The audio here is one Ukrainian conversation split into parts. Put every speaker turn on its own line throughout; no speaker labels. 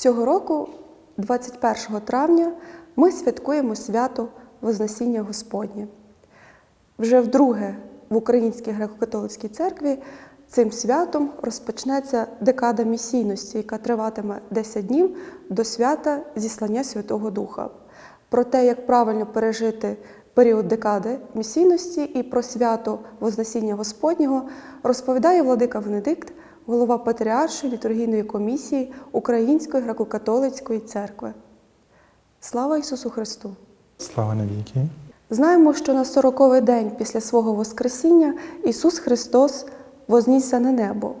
Цього року, 21 травня, ми святкуємо свято Вознесіння Господнє. Вже вдруге в Українській греко-католицькій церкві цим святом розпочнеться декада місійності, яка триватиме 10 днів до свята зіслання Святого Духа. Про те, як правильно пережити період декади місійності і про свято Вознесіння Господнього розповідає владика Венедикт, голова Патріаршої літургійної комісії Української греко-католицької церкви. Слава Ісусу Христу!
Слава навіки.
Знаємо, що на сороковий день після свого Воскресіння Ісус Христос вознісся на небо.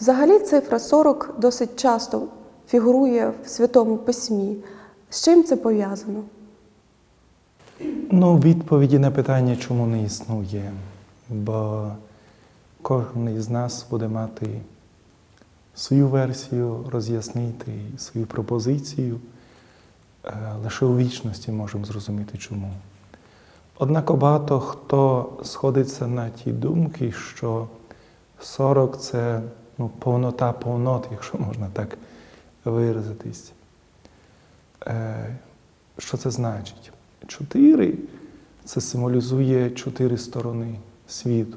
Взагалі, цифра 40 досить часто фігурує в Святому Письмі. З чим це пов'язано?
Ну, відповіді на питання, чому не існує, бо кожен із нас буде мати свою версію, роз'яснити свою пропозицію. Е, Лише у вічності можемо зрозуміти чому. Однак багато хто сходиться на ті думки, що 40 це ну, повнота повнот, якщо можна так виразитись. Е, Що це значить? Чотири це символізує чотири сторони світу.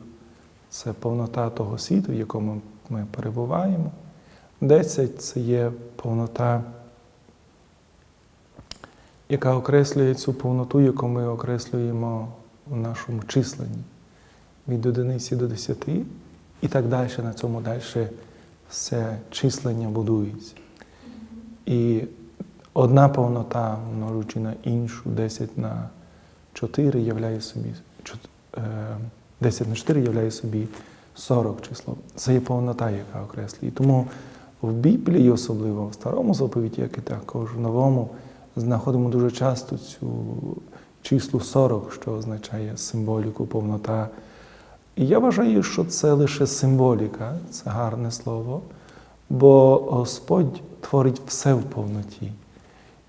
Це повнота того світу, в якому ми перебуваємо. Десять це є повнота, яка окреслює цю повноту, яку ми окреслюємо у нашому численні від одиниці до десяти, і так далі на цьому далі все числення будується. І одна повнота, множучи на іншу, 10 на 4 являє собі е, 10 на 4 являє собі 40 число. Це є повнота, яка окреслює. Тому в Біблії, особливо в старому заповіті, як і також в новому, знаходимо дуже часто цю число 40, що означає символіку, повнота. І я вважаю, що це лише символіка, це гарне слово, бо Господь творить все в повноті.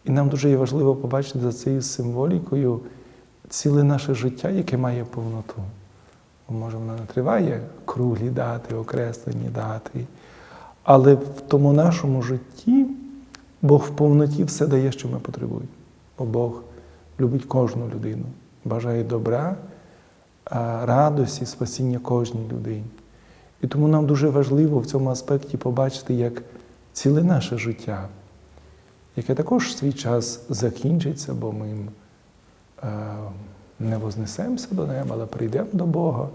І нам дуже є важливо побачити за цією символікою ціле наше життя, яке має повноту. Може, вона не триває круглі дати, окреслені дати. Але в тому нашому житті Бог в повноті все дає, що ми потребуємо. Бо Бог любить кожну людину, бажає добра, радості, спасіння кожній людині. І тому нам дуже важливо в цьому аспекті побачити, як ціле наше життя, яке також в свій час закінчиться, бо ми не вознесемося до неба, але прийдемо до Бога,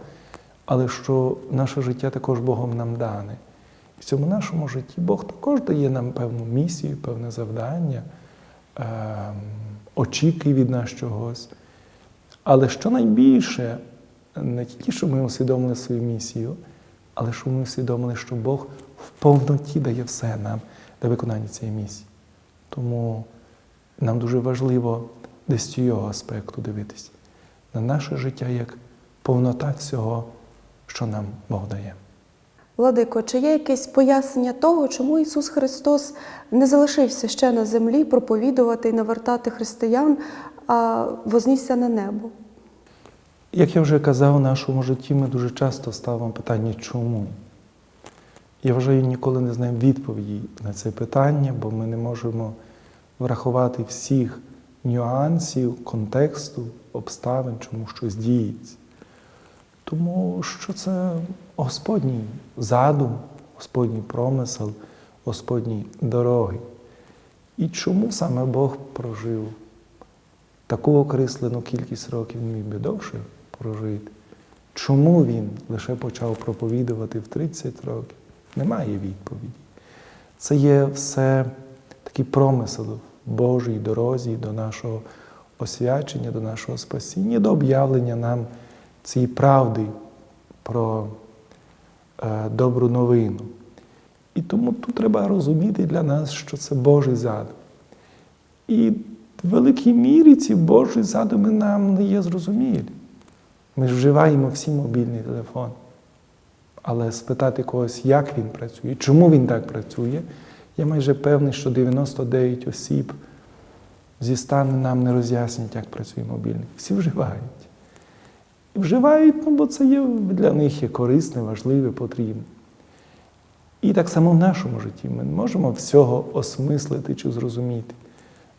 але що наше життя також Богом нам дане. І в цьому нашому житті Бог також дає нам певну місію, певне завдання, е, очікує від нас чогось. Але що найбільше, не тільки, щоб ми усвідомили свою місію, але щоб ми усвідомили, що Бог в повноті дає все нам для виконання цієї місії. Тому нам дуже важливо десь цього аспекту дивитися на наше життя як повнота всього, що нам Бог дає.
Владико, чи є якесь пояснення того, чому Ісус Христос не залишився ще на землі проповідувати і навертати християн, а вознісся на небо?
Як я вже казав, в нашому житті ми дуже часто ставимо питання, чому? Я вважаю, ніколи не знаємо відповіді на це питання, бо ми не можемо врахувати всіх нюансів, контексту, обставин, чому щось діється. Тому що це Господній задум, Господній промисел, Господні дороги. І чому саме Бог прожив таку окреслену кількість років міг би довше прожити? Чому він лише почав проповідувати в 30 років? Немає відповіді. Це є все такий промисел в Божій дорозі до нашого освячення, до нашого спасіння, до об'явлення нам цієї правди про е, добру новину. І тому тут треба розуміти для нас, що це Божий задум. І в великій мірі ці Божі задуми нам не є зрозумілі. Ми вживаємо всі мобільний телефон. Але спитати когось, як він працює, чому він так працює, я майже певний, що 99 осіб зі стану нам не роз'яснять, як працює мобільник. Всі вживають. І вживають, ну, бо це є для них є корисне, важливе, потрібне. І так само в нашому житті ми не можемо всього осмислити чи зрозуміти.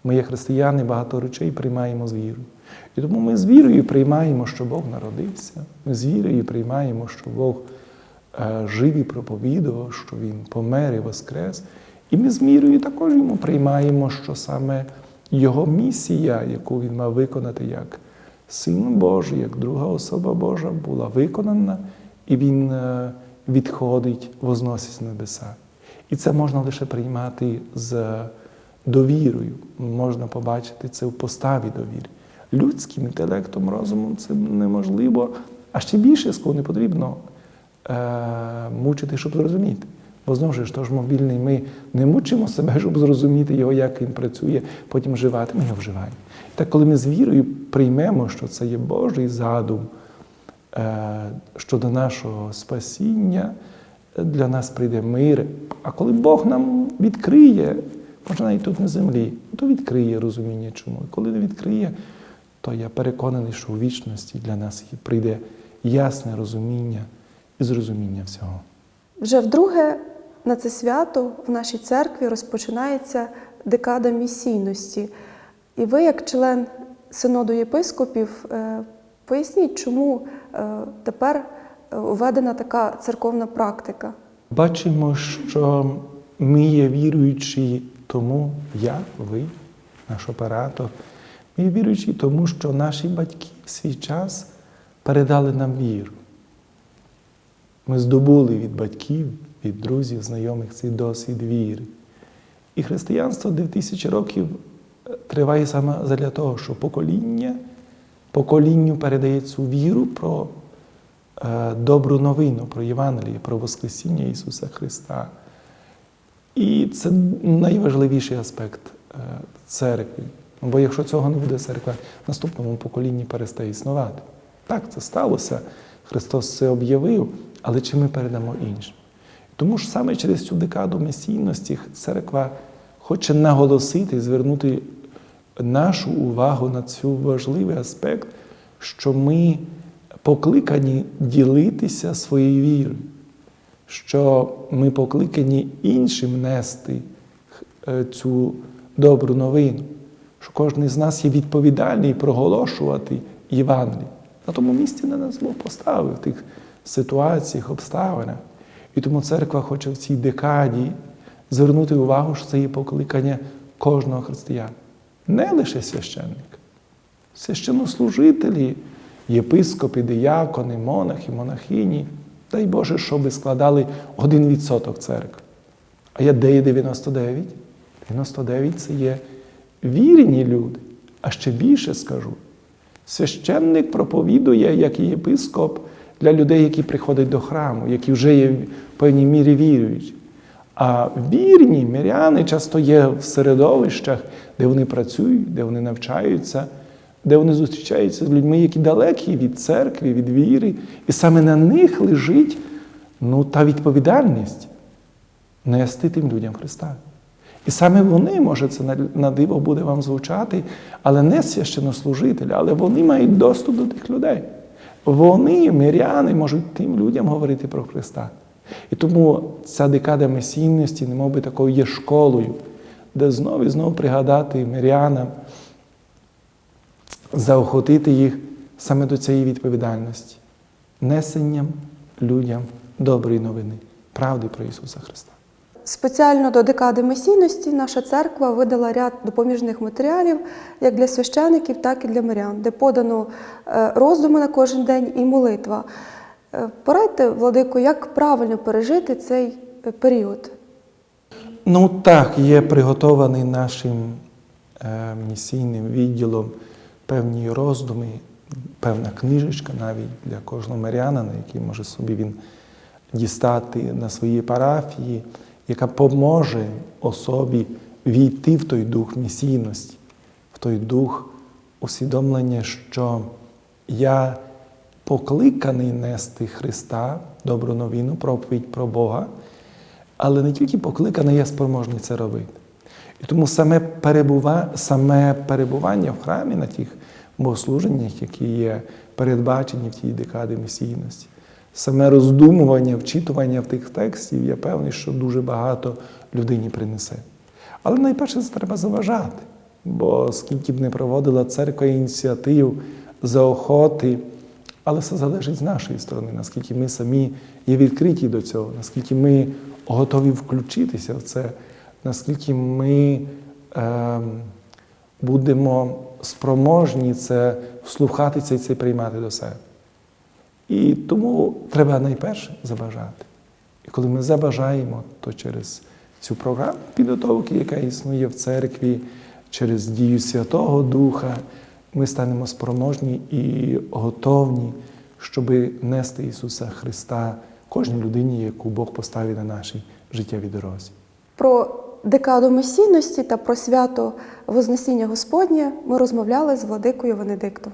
Ми, як християни, багато речей приймаємо з вірою. І тому ми з вірою приймаємо, що Бог народився. Ми з вірою приймаємо, що Бог е, жив і проповідував, що Він помер і воскрес. І ми з вірою також йому приймаємо, що саме Його місія, яку він мав виконати як Син Божий, як друга особа Божа, була виконана, і Він е, відходить, возносить небеса. І це можна лише приймати з довірою. Можна побачити це в поставі довіри. Людським інтелектом, розумом це неможливо, а ще більше не потрібно е, мучити, щоб зрозуміти. Бо знову ж то ж мобільний, ми не мучимо себе, щоб зрозуміти його, як він працює, потім вживати. Ми його вживаємо. Так, коли ми з вірою приймемо, що це є Божий задум е, щодо нашого спасіння, для нас прийде мир. А коли Бог нам відкриє, може навіть тут на землі, то відкриє розуміння чому. Коли не відкриє, то я переконаний, що у вічності для нас прийде ясне розуміння і зрозуміння всього.
Вже вдруге на це свято в нашій церкві розпочинається декада місійності. І ви, як член синоду єпископів, е, поясніть, чому е, тепер е, введена така церковна практика.
Бачимо, що ми є віруючі тому, я, ви, наш оператор, ми є віруючі тому, що наші батьки в свій час передали нам віру. Ми здобули від батьків, від друзів, знайомих цей досвід віри. І християнство 2000 років е, триває саме для того, що покоління поколінню передає цю віру про е, добру новину, про Євангеліє, про Воскресіння Ісуса Христа. І це найважливіший аспект е, церкви. Бо якщо цього не буде, церква в наступному поколінні перестає існувати. Так, це сталося. Христос це об'явив, але чи ми передамо іншим? Тому ж саме через цю декаду месійності церква хоче наголосити, звернути нашу увагу на цю важливий аспект, що ми покликані ділитися своєю вірою, що ми покликані іншим нести е, цю добру новину, що кожен з нас є відповідальний проголошувати Євангеліє. На тому місці на нас Бог поставив в тих ситуаціях, обставинах. І тому церква хоче в цій декаді звернути увагу, що це є покликання кожного християна. Не лише священника, священнослужителі, єпископи, диякони, монахи, монахині. Дай Боже, щоб складали один відсоток церкви. А я де є 99? 99 це є вірні люди. А ще більше скажу. Священник проповідує, як і єпископ, для людей, які приходять до храму, які вже є в певній мірі віруючі. А вірні миряни часто є в середовищах, де вони працюють, де вони навчаються, де вони зустрічаються з людьми, які далекі від церкви, від віри. І саме на них лежить ну, та відповідальність нести тим людям Христа. І саме вони, може, це на- диво буде вам звучати, але не священнослужителі, але вони мають доступ до тих людей. Вони, миряни, можуть тим людям говорити про Христа. І тому ця декада месійності, немов би такою є школою, де знову і знову пригадати мирянам, заохотити їх саме до цієї відповідальності, несенням людям доброї новини, правди про Ісуса Христа.
Спеціально до декади месійності наша церква видала ряд допоміжних матеріалів як для священиків, так і для мирян, де подано е, роздуми на кожен день і молитва. Е, Порадьте, владико, як правильно пережити цей е, період.
Ну так, є приготований нашим е, місійним відділом певні роздуми, певна книжечка навіть для кожного мирянина, який може собі він дістати на своїй парафії, яка поможе особі війти в той дух місійності, в той дух усвідомлення, що я покликаний нести Христа, добру новину, проповідь про Бога, але не тільки покликаний, я спроможний це робити. І тому саме, перебува... саме перебування в храмі на тих богослуженнях, які є передбачені в тій декаді місійності, саме роздумування, вчитування в тих текстів, я певний, що дуже багато людині принесе. Але найперше це треба заважати, бо скільки б не проводила церква ініціатив, заохоти, але все залежить з нашої сторони, наскільки ми самі є відкриті до цього, наскільки ми готові включитися в це, наскільки ми ем, будемо спроможні це вслухатися і це приймати до себе. І тому треба найперше забажати. І коли ми забажаємо, то через цю програму підготовки, яка існує в церкві, через дію Святого Духа, ми станемо спроможні і готовні, щоб нести Ісуса Христа кожній людині, яку Бог поставить на нашій життєвій дорозі.
Про декаду месійності та про свято Вознесіння Господнє ми розмовляли з владикою Венедиктом.